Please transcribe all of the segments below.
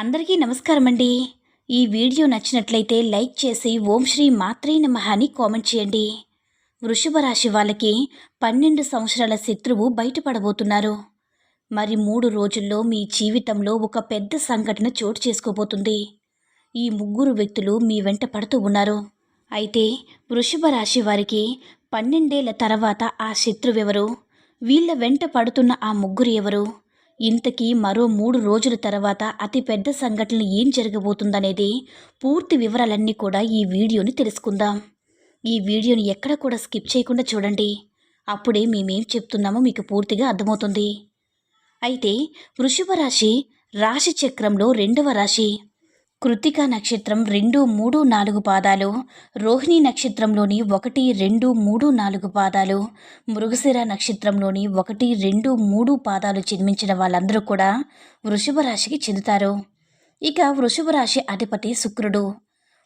అందరికీ నమస్కారం అండి ఈ వీడియో నచ్చినట్లయితే లైక్ చేసి ఓం శ్రీ మాత్రే నమ అని కామెంట్ చేయండి. వృషభ రాశి వాళ్ళకి పన్నెండు సంవత్సరాల శత్రువు బయటపడబోతున్నారు. మరి మూడు రోజుల్లో మీ జీవితంలో ఒక పెద్ద సంఘటన చోటు చేసుకోబోతుంది. ఈ ముగ్గురు వ్యక్తులు మీ వెంట పడుతూ ఉన్నారు. అయితే వృషభ రాశి వారికి పన్నెండేళ్ళ తర్వాత ఆ శత్రువెవరు? వీళ్ళ వెంట పడుతున్న ఆ ముగ్గురు ఎవరు? ఇంతకీ మరో మూడు రోజుల తర్వాత అతిపెద్ద సంఘటనలు సంఘటన ఏం జరగబోతుందనేది పూర్తి వివరాలన్నీ కూడా ఈ వీడియోని తెలుసుకుందాం. ఈ వీడియోని ఎక్కడ కూడా స్కిప్ చేయకుండా చూడండి. అప్పుడే మేమేం చెప్తున్నామో మీకు పూర్తిగా అర్థమవుతుంది. అయితే వృషభ రాశి రాశి చక్రంలో రెండవ రాశి. కృతికా నక్షత్రం రెండు మూడు నాలుగు పాదాలు రోహిణి నక్షత్రంలోని ఒకటి రెండు మూడు నాలుగు పాదాలు మృగశిర నక్షత్రంలోని ఒకటి రెండు మూడు పాదాలు జన్మించిన వాళ్ళందరూ కూడా వృషభ రాశికి చెందుతారు. ఇక వృషభ రాశి అధిపతి శుక్రుడు.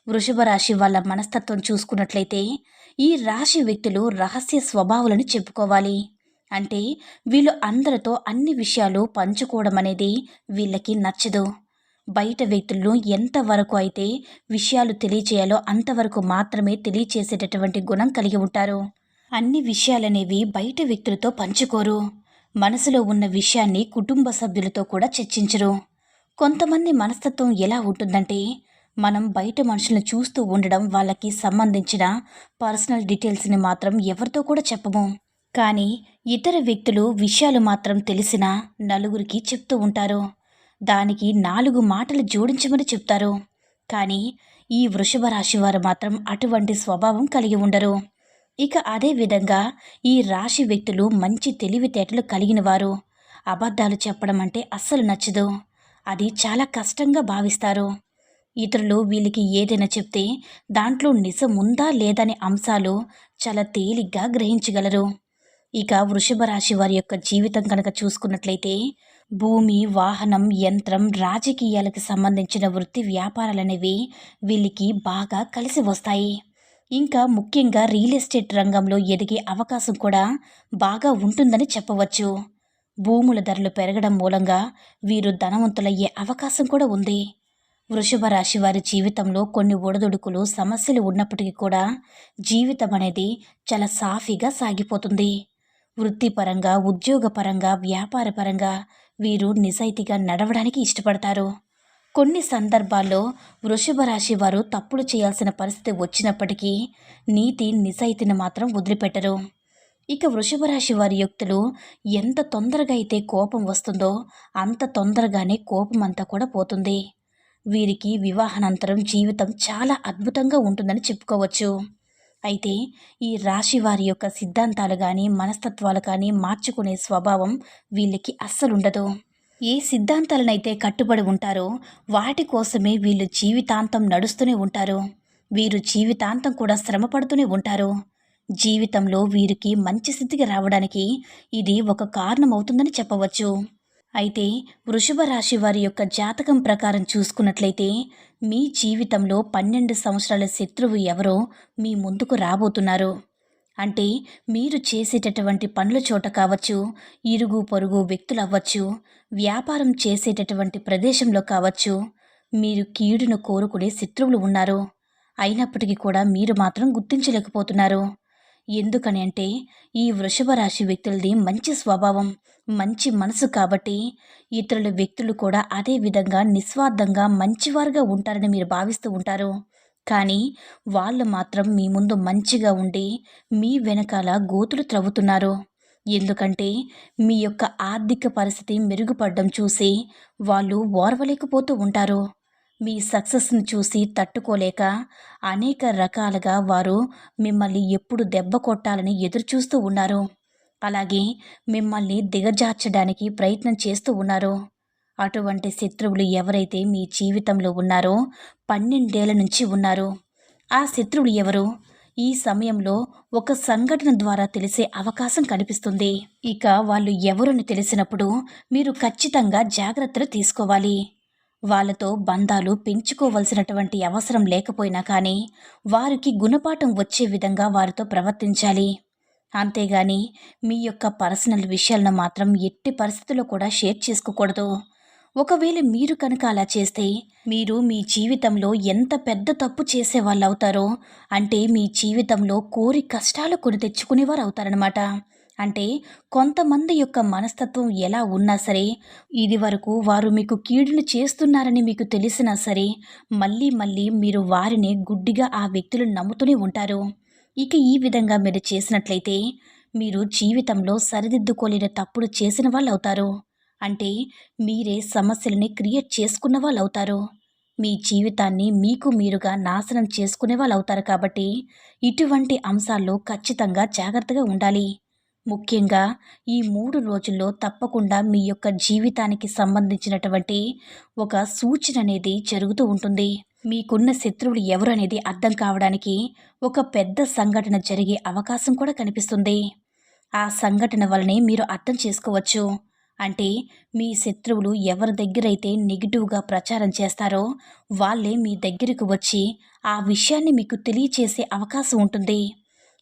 వృషభ రాశి వాళ్ళ మనస్తత్వం చూసుకున్నట్లయితే ఈ రాశి వ్యక్తులు రహస్య స్వభావాలను చెప్పుకోవాలి. అంటే వీళ్ళు అందరితో అన్ని విషయాలు పంచుకోవడం అనేది వీళ్ళకి నచ్చదు. బయట వ్యక్తులను ఎంతవరకు అయితే విషయాలు తెలియచేయాలో అంతవరకు మాత్రమే తెలియచేసేటటువంటి గుణం కలిగి ఉంటారు. అన్ని విషయాలనేవి బయట వ్యక్తులతో పంచుకోరు. మనసులో ఉన్న విషయాన్ని కుటుంబ సభ్యులతో కూడా చర్చించరు. కొంతమంది మనస్తత్వం ఎలా ఉంటుందంటే మనం బయట మనుషులను చూస్తూ ఉండడం వాళ్ళకి సంబంధించిన పర్సనల్ డీటెయిల్స్ని మాత్రం ఎవరితో కూడా చెప్పము. కానీ ఇతర వ్యక్తులు విషయాలు మాత్రం తెలిసినా నలుగురికి చెప్తూ ఉంటారు. దానికి నాలుగు మాటలు జోడించమని చెప్తారు. కానీ ఈ వృషభ రాశి వారు మాత్రం అటువంటి స్వభావం కలిగి ఉండరు. ఇక అదే విధంగా ఈ రాశి వ్యక్తులు మంచి తెలివితేటలు కలిగిన వారు. అబద్ధాలు చెప్పడం అంటే అస్సలు నచ్చదు. అది చాలా కష్టంగా భావిస్తారు. ఇతరులు వీళ్ళకి ఏదైనా చెప్తే దాంట్లో నిజం ఉందా లేదనే అంశాలు చాలా తేలిగ్గా గ్రహించగలరు. ఇక వృషభ రాశి వారి యొక్క జీవితం కనుక చూసుకున్నట్లయితే భూమి వాహనం యంత్రం రాజకీయాలకు సంబంధించిన వృత్తి వ్యాపారాలనేవి వీళ్ళకి బాగా కలిసి వస్తాయి. ఇంకా ముఖ్యంగా రియల్ ఎస్టేట్ రంగంలో ఎదిగే అవకాశం కూడా బాగా ఉంటుందని చెప్పవచ్చు. భూముల ధరలు పెరగడం మూలంగా వీరు ధనవంతులయ్యే అవకాశం కూడా ఉంది. వృషభ రాశి వారి జీవితంలో కొన్ని ఒడదుడుకులు సమస్యలు ఉన్నప్పటికీ కూడా జీవితం అనేది చాలా సాఫీగా సాగిపోతుంది. వృత్తిపరంగా ఉద్యోగపరంగా వ్యాపారపరంగా వీరు నిజాయితీగా నడవడానికి ఇష్టపడతారు. కొన్ని సందర్భాల్లో వృషభ రాశి వారు తప్పులు చేయాల్సిన పరిస్థితి వచ్చినప్పటికీ నీతి నిజాయితీని మాత్రం వదిలిపెట్టరు. ఇక వృషభ రాశి వారి వ్యక్తులు ఎంత తొందరగా అయితే కోపం వస్తుందో అంత తొందరగానే కోపం అంతా కూడా పోతుంది. వీరికి వివాహానంతరం జీవితం చాలా అద్భుతంగా ఉంటుందని చెప్పుకోవచ్చు. అయితే ఈ రాశి వారి యొక్క సిద్ధాంతాలు కానీ మనస్తత్వాలు కానీ మార్చుకునే స్వభావం వీళ్ళకి అస్సలుండదు. ఏ సిద్ధాంతాలనైతే కట్టుబడి ఉంటారో వాటి కోసమే వీళ్ళు జీవితాంతం నడుస్తూనే ఉంటారు. వీరు జీవితాంతం కూడా శ్రమపడుతూనే ఉంటారు. జీవితంలో వీరికి మంచి స్థితికి రావడానికి ఇది ఒక కారణం అవుతుందని చెప్పవచ్చు. అయితే వృషభ రాశి వారి యొక్క జాతకం ప్రకారం చూసుకున్నట్లయితే మీ జీవితంలో పన్నెండు సంవత్సరాల శత్రువు ఎవరో మీ ముందుకు రాబోతున్నారు. అంటే మీరు చేసేటటువంటి పనుల చోట కావచ్చు ఇరుగు పొరుగు వ్యక్తులు అవ్వచ్చు వ్యాపారం చేసేటటువంటి ప్రదేశంలో కావచ్చు మీరు కీడును కోరుకునే శత్రువులు ఉన్నారు. అయినప్పటికీ కూడా మీరు మాత్రం గుర్తించలేకపోతున్నారు. ఎందుకని అంటే ఈ వృషభ రాశి వ్యక్తులది మంచి స్వభావం మంచి మనసు కాబట్టి ఇతరుల వ్యక్తులు కూడా అదే విధంగా నిస్వార్థంగా మంచివారుగా ఉంటారని మీరు భావిస్తూ ఉంటారు. కానీ వాళ్ళు మాత్రం మీ ముందు మంచిగా ఉండి మీ వెనకాల గోతులు త్రవ్వుతున్నారు. ఎందుకంటే మీ యొక్క ఆర్థిక పరిస్థితి మెరుగుపడడం చూసి వాళ్ళు ఓర్వలేకపోతూ ఉంటారు. మీ సక్సెస్ని చూసి తట్టుకోలేక అనేక రకాలుగా వారు మిమ్మల్ని ఎప్పుడు దెబ్బ కొట్టాలని ఎదురుచూస్తూ ఉన్నారు. అలాగే మిమ్మల్ని దిగజార్చడానికి ప్రయత్నం చేస్తూ ఉన్నారు. అటువంటి శత్రువులు ఎవరైతే మీ జీవితంలో ఉన్నారో పన్నెండేళ్ళ నుంచి ఉన్నారు. ఆ శత్రువులు ఎవరు? ఈ సమయంలో ఒక సంఘటన ద్వారా తెలిసే అవకాశం కనిపిస్తుంది. ఇక వాళ్ళు ఎవరని తెలిసినప్పుడు మీరు ఖచ్చితంగా జాగ్రత్తలు తీసుకోవాలి. వాళ్ళతో బంధాలు పెంచుకోవలసినటువంటి అవసరం లేకపోయినా కానీ వారికి గుణపాఠం వచ్చే విధంగా వారితో ప్రవర్తించాలి. అంతేగాని మీ యొక్క పర్సనల్ విషయాలను మాత్రం ఎట్టి పరిస్థితుల్లో కూడా షేర్ చేసుకోకూడదు. ఒకవేళ మీరు కనుక అలా చేస్తే మీరు మీ జీవితంలో ఎంత పెద్ద తప్పు చేసే వాళ్ళు అవుతారో అంటే మీ జీవితంలో కోరి కష్టాలు కొని తెచ్చుకునేవారు అవుతారనమాట అంటే కొంతమంది యొక్క మనస్తత్వం ఎలా ఉన్నా సరే ఇది వరకు వారు మీకు కీడును చేస్తున్నారని మీకు తెలిసినా సరే మళ్ళీ మళ్ళీ మీరు వారిని గుడ్డిగా ఆ వ్యక్తులు నమ్ముతూనే ఉంటారు. ఇక ఈ విధంగా మీరు చేసినట్లయితే మీరు జీవితంలో సరిదిద్దుకోలేని తప్పుడు చేసిన వాళ్ళు అవుతారు అంటే మీరే సమస్యలని క్రియేట్ చేసుకున్న వాళ్ళు అవుతారు మీ జీవితాన్ని మీకు మీరుగా నాశనం చేసుకునే వాళ్ళు అవుతారు కాబట్టి ఇటువంటి అంశాల్లో ఖచ్చితంగా జాగ్రత్తగా ఉండాలి. ముఖ్యంగా ఈ మూడు రోజుల్లో తప్పకుండా మీ యొక్క జీవితానికి సంబంధించినటువంటి ఒక సూచన అనేది జరుగుతూ ఉంటుంది. మీకున్న శత్రువులు ఎవరు అనేది అర్థం కావడానికి ఒక పెద్ద సంఘటన జరిగే అవకాశం కూడా కనిపిస్తుంది. ఆ సంఘటన వలనే మీరు అర్థం చేసుకోవచ్చు. అంటే మీ శత్రువులు ఎవరి దగ్గరైతే నెగిటివ్గా ప్రచారం చేస్తారో వాళ్ళే మీ దగ్గరకు వచ్చి ఆ విషయాన్ని మీకు తెలియచేసే అవకాశం ఉంటుంది.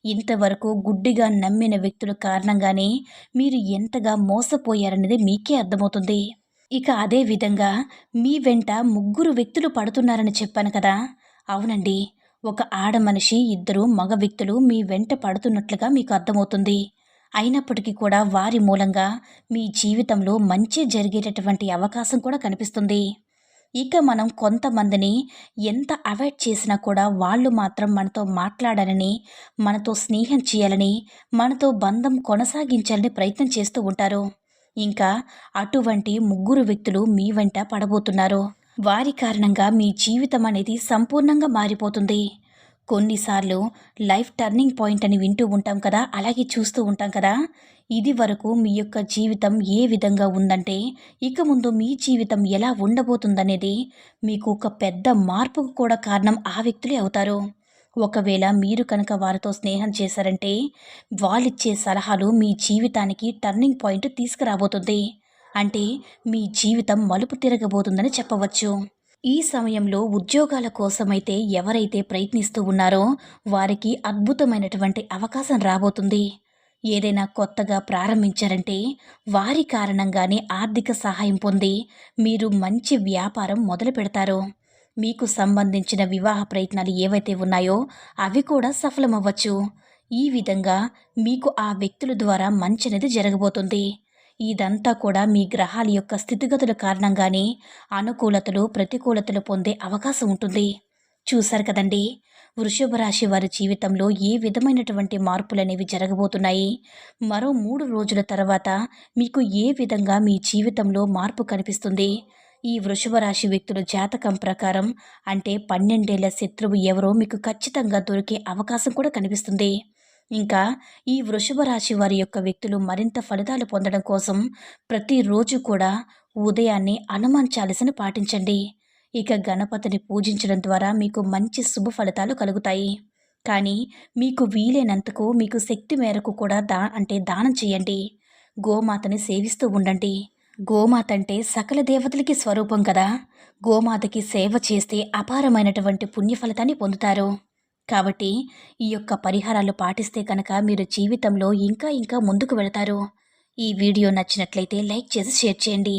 ఇంతవరకు గుడ్డిగా నమ్మిన వ్యక్తుల కారణంగానే మీరు ఎంతగా మోసపోయారనేది మీకే అర్థమవుతుంది. ఇక అదే విధంగా మీ వెంట ముగ్గురు వ్యక్తులు పడుతున్నారని చెప్పాను కదా. అవునండి. ఒక ఆడ మనిషి ఇద్దరు మగ వ్యక్తులు మీ వెంట పడుతున్నట్లుగా మీకు అర్థమవుతుంది. అయినప్పటికీ కూడా వారి మూలంగా మీ జీవితంలో మంచి జరిగేటటువంటి అవకాశం కూడా కనిపిస్తుంది. ఇక మనం కొంతమందిని ఎంత అవాయిడ్ చేసినా కూడా వాళ్ళు మాత్రం మనతో మాట్లాడాలని మనతో స్నేహం చేయాలని మనతో బంధం కొనసాగించాలని ప్రయత్నం చేస్తూ ఉంటారు. ఇంకా అటువంటి ముగ్గురు వ్యక్తులు మీ వెంట పడబోతున్నారు. వారి కారణంగా మీ జీవితం అనేది సంపూర్ణంగా మారిపోతుంది. కొన్నిసార్లు లైఫ్ టర్నింగ్ పాయింట్ అని వింటూ ఉంటాం కదా అలాగే చూస్తూ ఉంటాం కదా. ఇది వరకు మీ యొక్క జీవితం ఏ విధంగా ఉందంటే ఇక ముందు మీ జీవితం ఎలా ఉండబోతుందనేది మీకు ఒక పెద్ద మార్పుకు కూడా కారణం ఆ వ్యక్తులే అవుతారు. ఒకవేళ మీరు కనుక వారితో స్నేహం చేశారంటే వాళ్ళిచ్చే సలహాలు మీ జీవితానికి టర్నింగ్ పాయింట్ తీసుకురాబోతుంది. అంటే మీ జీవితం మలుపు తిరగబోతుందని చెప్పవచ్చు. ఈ సమయంలో ఉద్యోగాల కోసమైతే ఎవరైతే ప్రయత్నిస్తూ ఉన్నారో వారికి అద్భుతమైనటువంటి అవకాశం రాబోతుంది. ఏదైనా కొత్తగా ప్రారంభించారంటే వారి కారణంగానే ఆర్థిక సహాయం పొంది మీరు మంచి వ్యాపారం మొదలు పెడతారు. మీకు సంబంధించిన వివాహ ప్రయత్నాలు ఏవైతే ఉన్నాయో అవి కూడా సఫలమవ్వచ్చు. ఈ విధంగా మీకు ఆ వ్యక్తుల ద్వారా మంచినది జరగబోతుంది. ఇదంతా కూడా మీ గ్రహాల యొక్క స్థితిగతుల కారణంగానే అనుకూలతలు ప్రతికూలతలు పొందే అవకాశం ఉంటుంది. చూశారు కదండి? వృషభ రాశి వారి జీవితంలో ఏ విధమైనటువంటి మార్పులు అనేవి జరగబోతున్నాయి? మరో మూడు రోజుల తర్వాత మీకు ఏ విధంగా మీ జీవితంలో మార్పు కనిపిస్తుంది? ఈ వృషభ రాశి వ్యక్తుల జాతకం ప్రకారం అంటే పన్నెండేళ్ళ శత్రువు ఎవరో మీకు ఖచ్చితంగా దొరికే అవకాశం కూడా కనిపిస్తుంది. ఇంకా ఈ వృషభ రాశి వారి యొక్క వ్యక్తులు మరింత ఫలితాలు పొందడం కోసం ప్రతిరోజు కూడా ఉదయాన్నే అనుమాన్ చాలీసని పాటించండి. ఇక గణపతిని పూజించడం ద్వారా మీకు మంచి శుభ ఫలితాలు కలుగుతాయి. కానీ మీకు వీలైనంతకు మీకు శక్తి మేరకు కూడా దా అంటే దానం చేయండి. గోమాతని సేవిస్తూ ఉండండి. గోమాత అంటే సకల దేవతలకి స్వరూపం కదా. గోమాతకి సేవ చేస్తే అపారమైనటువంటి పుణ్య ఫలితాన్ని పొందుతారు. కాబట్టి ఈ యొక్క పరిహారాలు పాటిస్తే కనుక మీరు జీవితంలో ఇంకా ఇంకా ముందుకు వెళతారు. ఈ వీడియో నచ్చినట్లయితే లైక్ చేసి షేర్ చేయండి.